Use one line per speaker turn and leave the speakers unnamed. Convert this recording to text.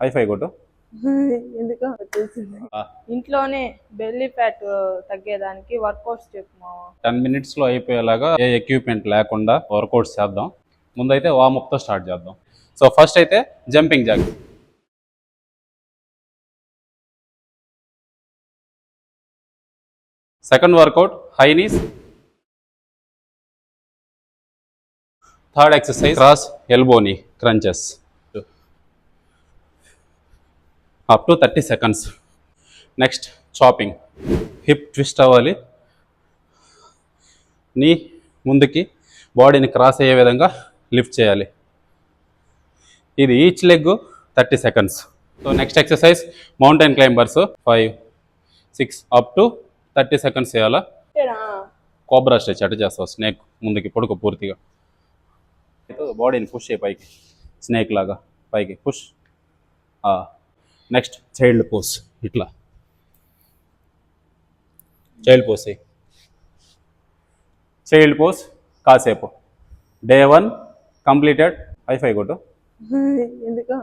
Hi-fi కొట్టు.
ఎందుకో తెలిసింది. ఇంట్లోనే బెల్లీ ఫ్యాట్ తగ్గేదానికి వర్కౌట్స్ చెప్పు
టెన్ మినిట్స్లో అయిపోయేలాగా ఏ ఎక్విప్మెంట్ లేకుండా వర్కౌట్స్ చేద్దాం. ముందైతే వామప్తో స్టార్ట్ చేద్దాం. సో ఫస్ట్ అయితే jumping jack second workout high knees third exercise cross ఎల్బోని crunches up to thirty seconds next chopping hip twist అవ్వాలి. నీ ముందుకి బాడీని క్రాస్ అయ్యే విధంగా లిఫ్ట్ చేయాలి. ఇది each leg thirty seconds so next exercise mountain climbers five six up to thirty seconds చేయాలా? Cobra stretch అటు చేస్తావు స్నేక్ ముందుకి పొడుకు పూర్తిగా. బాడీని పుష్ చేయి పైకి. స్నేక్ లాగా. పైకి పుష్ నెక్స్ట్ చైల్డ్ పోస్ ఇట్లా. చైల్డ్ పోస్ చైల్డ్ పోస్ కాసేపు. డే వన్ కంప్లీటెడ్ హైఫై కొట్టు.
ఎందుకో